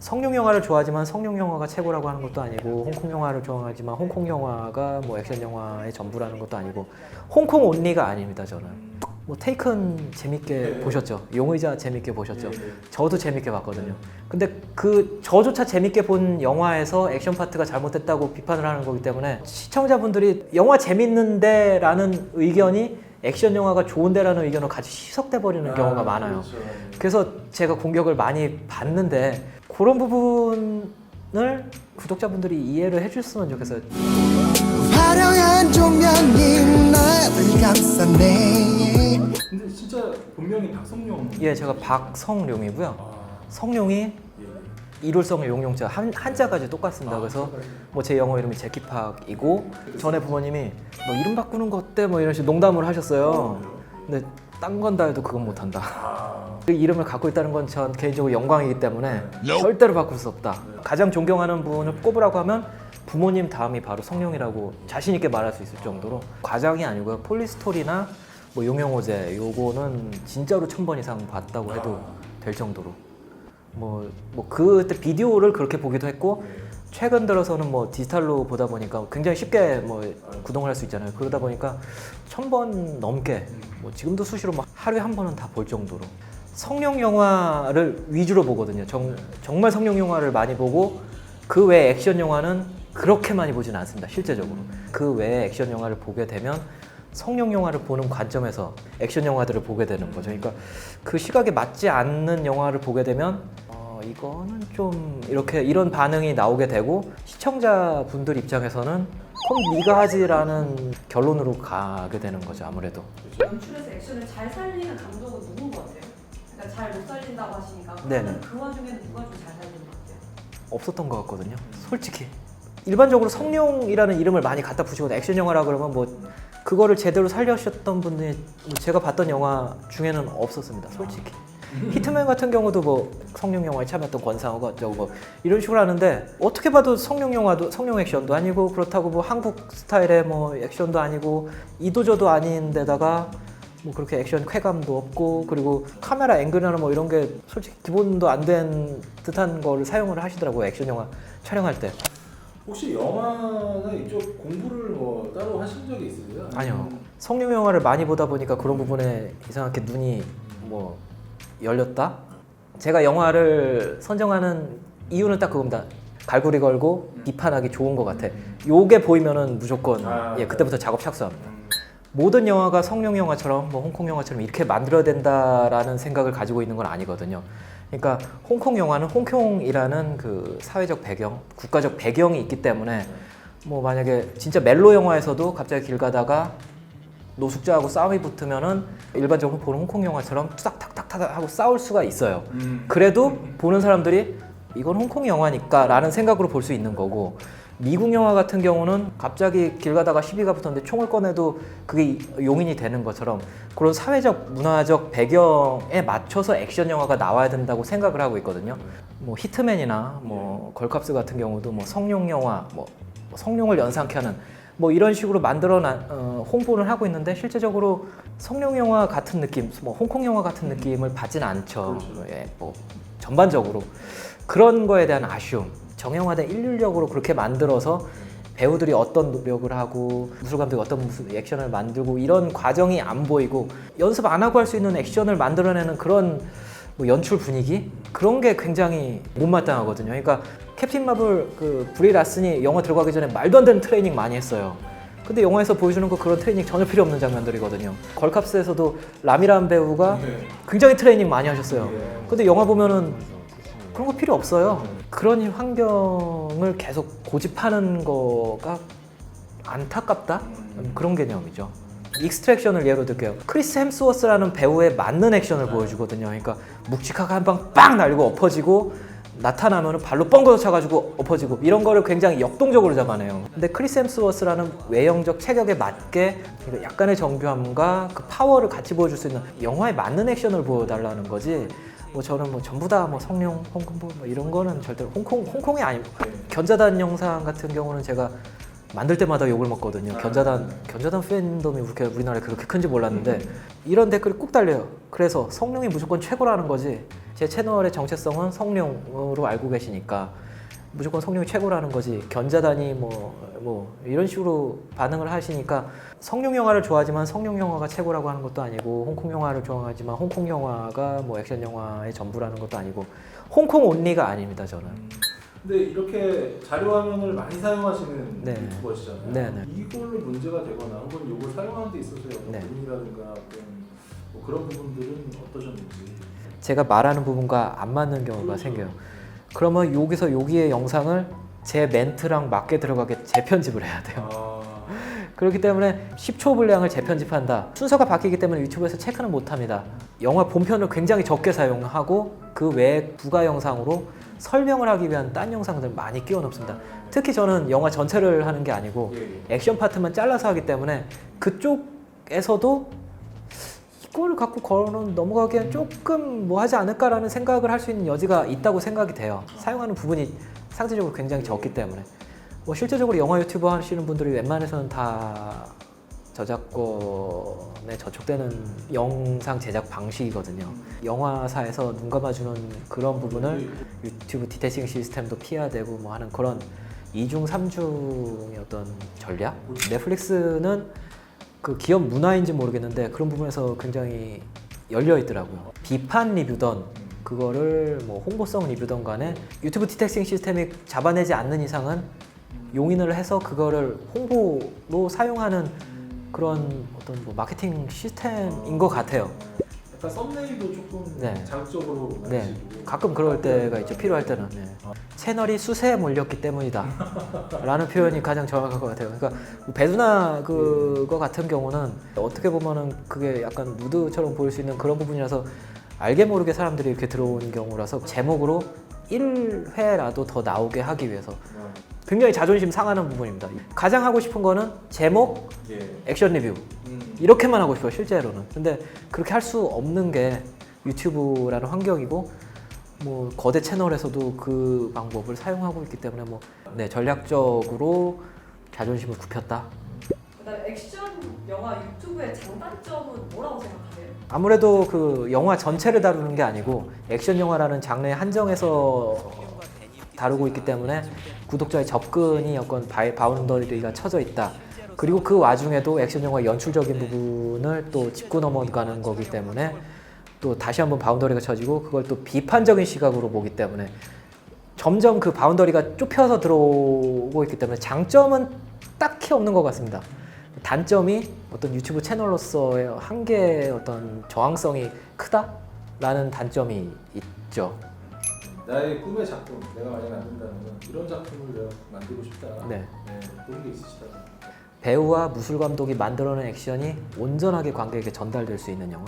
성룡 영화를 좋아하지만 성룡 영화가 최고라고 하는 것도 아니고 홍콩 영화를 좋아하지만 홍콩 영화가 뭐 액션 영화의 전부라는 것도 아니고 홍콩 온리가 아닙니다 저는. 뭐 테이큰 재밌게 보셨죠? 용의자 재밌게 보셨죠? 저도 재밌게 봤거든요. 근데 그 저조차 재밌게 본 영화에서 액션 파트가 잘못됐다고 비판을 하는 거기 때문에 시청자분들이 영화 재밌는데 라는 의견이 액션 영화가 좋은데라는 의견으로 같이 희석돼 버리는 경우가 많아요. 그렇죠. 그래서 제가 공격을 많이 받는데 그런 부분을 구독자분들이 이해를 해줬으면 좋겠어요. 화려한 조명이 나를 감싸네 근데 진짜 본명이 박성룡. 예, 제가 박성룡이고요. 아, 성룡이 예. 이룰성 용용자 한 한자까지 똑같습니다. 그래서 뭐 제 영어 이름이 제키팍이고 전에 부모님이 너 이름 바꾸는 거 어때? 뭐 이런 식으로 농담을 하셨어요. 근데 딴 건 다 해도 그건 못한다. 아, 그 이름을 갖고 있다는 건 전 개인적으로 영광이기 때문에 절대로 바꿀 수 없다. 가장 존경하는 분을 꼽으라고 하면 부모님 다음이 바로 성룡이라고 자신 있게 말할 수 있을 정도로 과장이 아니고요. 폴리스토리나 뭐 용영호제 요거는 진짜로 천 번 이상 봤다고 해도 될 정도로 뭐 뭐 그때 비디오를 그렇게 보기도 했고 최근 들어서는 뭐 디지털로 보다 보니까 굉장히 쉽게 뭐 구동을 할 수 있잖아요. 그러다 보니까 천 번 넘게 뭐 지금도 수시로 막 하루에 한 번은 다 볼 정도로 성룡 영화를 위주로 보거든요. 정, 정말 성룡 영화를 많이 보고 그외 액션 영화는 그렇게 많이 보진 않습니다. 실제적으로 그 외에 액션 영화를 보게 되면 성룡 영화를 보는 관점에서 액션 영화들을 보게 되는 거죠. 그러니까 그 시각에 맞지 않는 영화를 보게 되면 어, 이거는 좀 이렇게 이런 반응이 나오게 되고 시청자분들 입장에서는 그럼 네가 하지라는 결론으로 가게 되는 거죠. 아무래도. 연출에서 액션을 잘 살리는 감독은 누군 것 같아요? 그러니까 잘 못 살린다고 하시니까 네네. 그러면 그 와중에는 누가 좀 잘 살리는 것 같아요? 없었던 것 같거든요. 솔직히 일반적으로 성룡이라는 이름을 많이 갖다 붙이고 액션 영화라 그러면 뭐 그거를 제대로 살려주셨던 분이 뭐 제가 봤던 영화 중에는 없었습니다. 솔직히 히트맨 같은 경우도 뭐 성룡 영화에 참여했던 권상우가 어쩌고 뭐 이런 식으로 하는데 어떻게 봐도 성룡 영화도 성룡 액션도 아니고 그렇다고 뭐 한국 스타일의 뭐 액션도 아니고 이도저도 아닌데다가 뭐 그렇게 액션 쾌감도 없고 그리고 카메라 앵글이나 뭐 이런 게 솔직히 기본도 안 된 듯한 거를 사용을 하시더라고요 액션 영화 촬영할 때. 혹시 영화나 이쪽 공부를 뭐 따로 하신 적이 있으세요? 아니요. 성룡 영화를 많이 보다 보니까 그런 부분에 이상하게 눈이 뭐 열렸다? 제가 영화를 선정하는 이유는 딱 그겁니다. 갈고리 걸고 비판하기 좋은 것 같아. 요게 보이면은 무조건 아, 예 네. 그때부터 작업 착수합니다. 음, 모든 영화가 성룡 영화처럼 뭐 홍콩 영화처럼 이렇게 만들어야 된다라는 생각을 가지고 있는 건 아니거든요. 그러니까 홍콩 영화는 홍콩이라는 그 사회적 배경, 국가적 배경이 있기 때문에 뭐 만약에 진짜 멜로 영화에서도 갑자기 길 가다가 노숙자하고 싸움이 붙으면은 일반적으로 보는 홍콩 영화처럼 투닥탁탁탁 하고 싸울 수가 있어요. 음. 그래도 보는 사람들이 이건 홍콩 영화니까라는 생각으로 볼 수 있는 거고 미국 영화 같은 경우는 갑자기 길 가다가 시비가 붙었는데 총을 꺼내도 그게 용인이 되는 것처럼 그런 사회적 문화적 배경에 맞춰서 액션 영화가 나와야 된다고 생각을 하고 있거든요. 뭐 히트맨이나 뭐 걸캅스 같은 경우도 뭐 성룡 영화 뭐 성룡을 연상케 하는 뭐 이런 식으로 만들어 나, 어, 홍보를 하고 있는데 실제적으로 성룡 영화 같은 느낌, 뭐 홍콩 영화 같은 느낌을 받진 않죠. 예, 뭐 전반적으로 그런 거에 대한 아쉬움, 정형화된 일률적으로 그렇게 만들어서 배우들이 어떤 노력을 하고 무술 감독이 어떤 무슨 액션을 만들고 이런 과정이 안 보이고 연습 안 하고 할 수 있는 액션을 만들어내는 그런 뭐 연출 분위기 그런 게 굉장히 못마땅하거든요. 그러니까 캡틴 마블 그 브리 라슨이 영화 들어가기 전에 말도 안 되는 트레이닝 많이 했어요. 근데 영화에서 보여주는 거 그런 트레이닝 전혀 필요 없는 장면들이거든요. 걸캅스에서도 라미란 배우가 네. 굉장히 트레이닝 많이 하셨어요. 예. 근데 영화 보면은 그런 거 필요 없어요. 그런 환경을 계속 고집하는 거가 안타깝다? 음, 그런 개념이죠. 익스트랙션을 예로 들게요. 크리스 햄스워스라는 배우에 맞는 액션을 보여주거든요. 그러니까 묵직하게 한 방 빵 날리고 엎어지고 나타나면 발로 뻥거져 차가지고 엎어지고 이런 거를 굉장히 역동적으로 잡아내요. 근데 크리스 햄스워스라는 외형적 체격에 맞게 그 약간의 정교함과 그 파워를 같이 보여줄 수 있는 영화에 맞는 액션을 보여달라는 거지. 뭐 저는 뭐 전부 다 뭐 성룡, 홍콩 뭐 이런 거는 절대로 홍콩 홍콩이 아니고 견자단 영상 같은 경우는 제가 만들 때마다 욕을 먹거든요. 견자단 견자단 팬덤이 그렇게 우리나라에 그렇게 큰지 몰랐는데 이런 댓글이 꼭 달려요. 그래서 성룡이 무조건 최고라는 거지. 제 채널의 정체성은 성룡으로 알고 계시니까 무조건 성룡이 최고라는 거지. 견자단이 뭐뭐 이런 식으로 반응을 하시니까 성룡 영화를 좋아하지만 성룡 영화가 최고라고 하는 것도 아니고 홍콩 영화를 좋아하지만 홍콩 영화가 뭐 액션 영화의 전부라는 것도 아니고 홍콩 온리가 아닙니다 저는. 근데 이렇게 자료 화면을 많이 사용하시는 네. 유튜버시잖아요. 네, 네. 이걸로 문제가 되거나 혹은 이걸 사용하는 데 있어서 어떤 네. 고민이라든가 뭐 그런 부분들은 어떠셨는지. 제가 말하는 부분과 안 맞는 경우가 그렇죠. 생겨요. 그러면 여기서 여기의 영상을 제 멘트랑 맞게 들어가게 재편집을 해야 돼요. 아, 그렇기 때문에 10초 분량을 재편집한다. 순서가 바뀌기 때문에 유튜브에서 체크는 못합니다. 영화 본편을 굉장히 적게 사용하고 그 외에 부가 영상으로 설명을 하기 위한 딴 영상들 많이 끼워 넣습니다. 특히 저는 영화 전체를 하는 게 아니고 예, 예. 액션 파트만 잘라서 하기 때문에 그쪽에서도 이걸 갖고 걸어놓은 넘어가기엔 조금 뭐 하지 않을까라는 생각을 할 수 있는 여지가 있다고 생각이 돼요. 사용하는 부분이 상대적으로 굉장히 적기 때문에. 뭐 실제적으로 영화 유튜브 하시는 분들이 웬만해서는 다 저작권에 저촉되는 영상 제작 방식이거든요. 영화사에서 눈 감아주는 그런 부분을 유튜브 디테싱 시스템도 피해야 되고 뭐 하는 그런 이중 삼중의 어떤 전략? 넷플릭스는 그 기업 문화인지 모르겠는데 그런 부분에서 굉장히 열려 있더라고요. 비판 리뷰던 그거를 뭐 홍보성 리뷰던 간에 유튜브 디텍싱 시스템이 잡아내지 않는 이상은 용인을 해서 그거를 홍보로 사용하는 그런 어떤 뭐 마케팅 시스템인 것 같아요. 약간 썸네일도 조금 네. 자극적으로 네, 만드시고. 가끔 그럴 때가 있죠. 필요할 때는. 네. 채널이 수세에 몰렸기 때문이다. 라는 표현이 가장 정확할 것 같아요. 그러니까 배두나 그거 같은 경우는 어떻게 보면은 그게 약간 누드처럼 보일 수 있는 그런 부분이라서 알게 모르게 사람들이 이렇게 들어오는 경우라서 제목으로 1회라도 더 나오게 하기 위해서 아, 굉장히 자존심 상하는 부분입니다. 가장 하고 싶은 거는 제목, 예. 액션 리뷰 음. 이렇게만 하고 싶어요 실제로는 근데 그렇게 할 수 없는 게 유튜브라는 환경이고 뭐 거대 채널에서도 그 방법을 사용하고 있기 때문에 뭐 네, 전략적으로 자존심을 굽혔다 그다음에 액션 영화 유튜브의 장단점은 뭐라고 생각하세요? 아무래도 그 영화 전체를 다루는 게 아니고 액션 영화라는 장르에 한정해서 다루고 있기 때문에 구독자의 접근이 바- 바운더리가 쳐져 있다. 그리고 그 와중에도 액션 영화 연출적인 부분을 또 짚고 넘어가는 거기 때문에 또 다시 한번 바운더리가 쳐지고 그걸 또 비판적인 시각으로 보기 때문에 점점 그 바운더리가 좁혀서 들어오고 있기 때문에 장점은 딱히 없는 것 같습니다. 단점이 어떤 유튜브 채널로서의 한계의 어떤 저항성이 크다라는 단점이 있죠. 나의 꿈의 작품 내가 만약 만든다면 이런 작품을 내가 만들고 싶다. 네. 네, 그런 게 있으시다. 배우와 무술 감독이 만들어낸 액션이 온전하게 관객에게 전달될 수 있는 영화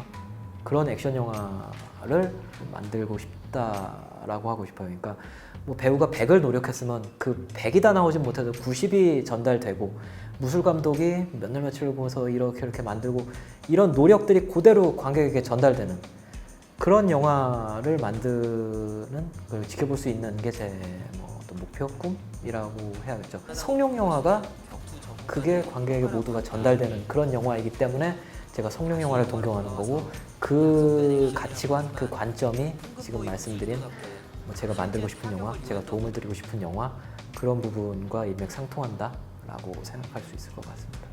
그런 액션 영화를 만들고 싶다라고 하고 싶어요. 그러니까 뭐 배우가 100을 노력했으면 그 100이 다 나오진 못해도 90이 전달되고 무술 감독이 몇날 며칠을 보면서 이렇게 이렇게 만들고 이런 노력들이 그대로 관객에게 전달되는 그런 영화를 만드는 걸 지켜볼 수 있는 게 제 뭐 어떤 목표 꿈이라고 해야겠죠. 성룡 영화가 그게 관객에게 모두가 전달되는 그런 영화이기 때문에 제가 성룡 영화를 동경하는 거고 그 가치관, 그 관점이 지금 말씀드린 뭐 제가 만들고 싶은 영화, 제가 도움을 드리고 싶은 영화 그런 부분과 일맥상통한다라고 생각할 수 있을 것 같습니다.